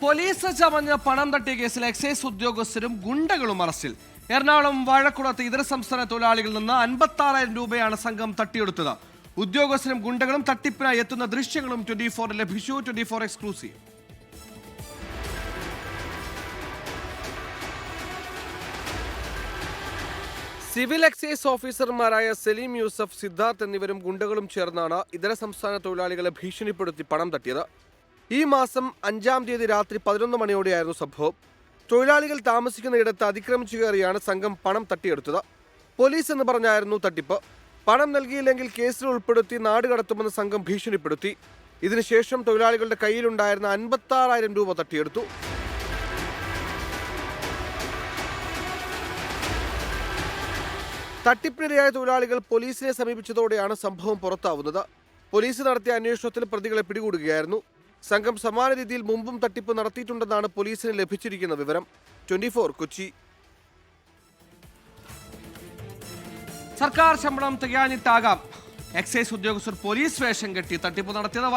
Police ചമഞ്ഞ പണം തട്ടിയ കേസിൽ എക്സൈസ് ഉദ്യോഗസ്ഥരും ഗുണ്ടകളും അറസ്റ്റിൽ. എറണാകുളം വാഴക്കുളത്ത് ഇതര സംസ്ഥാന തൊഴിലാളികളിൽ നിന്ന് അൻപത്തി രൂപയാണ് സംഘം തട്ടിയെടുത്തത്. ഉദ്യോഗസ്ഥരും ഗുണ്ടകളും തട്ടിപ്പിനായി എത്തുന്ന ദൃശ്യങ്ങളും ട്വന്റി ഫോറിൽ ലഭിച്ചു twenty four exclusive. Civil excise ഓഫീസർമാരായ സലീം യൂസഫ് സിദ്ധാർത്ഥ് എന്നിവരും ഗുണ്ടകളും ചേർന്നാണ് ഇതര സംസ്ഥാന തൊഴിലാളികളെ ഭീഷണിപ്പെടുത്തി പണം തട്ടിയത്. ഈ മാസം അഞ്ചാം തീയതി രാത്രി പതിനൊന്ന് മണിയോടെയായിരുന്നു സംഭവം. തൊഴിലാളികൾ താമസിക്കുന്നയിടത്ത് അതിക്രമിച്ചു കയറിയാണ് സംഘം പണം തട്ടിയെടുത്തത്. പോലീസ് എന്ന് പറഞ്ഞായിരുന്നു തട്ടിപ്പ്. പണം നൽകിയില്ലെങ്കിൽ കേസിൽ ഉൾപ്പെടുത്തി നാട് കടത്തുമെന്ന് സംഘം ഭീഷണിപ്പെടുത്തി. ഇതിനുശേഷം തൊഴിലാളികളുടെ കയ്യിലുണ്ടായിരുന്ന അൻപത്താറായിരം രൂപ തട്ടിയെടുത്തു. തട്ടിപ്പിനിരയായ തൊഴിലാളികൾ പോലീസിനെ സമീപിച്ചതോടെയാണ് സംഭവം പുറത്താവുന്നത്. പോലീസ് നടത്തിയ അന്വേഷണത്തിൽ പ്രതികളെ പിടികൂടുകയായിരുന്നു. സംഘം സമാന രീതിയിൽ മുമ്പും തട്ടിപ്പ് നടത്തിയിട്ടുണ്ടെന്നാണ് പോലീസിന് ലഭിച്ചിരിക്കുന്ന വിവരം. ട്വന്റി കൊച്ചി. സർക്കാർ ശമ്പളം തികയാനിട്ടാകാം. എക്സൈസ് ഉദ്യോഗസ്ഥർ പോലീസ് വേഷം കെട്ടി തട്ടിപ്പ് നടത്തിയത്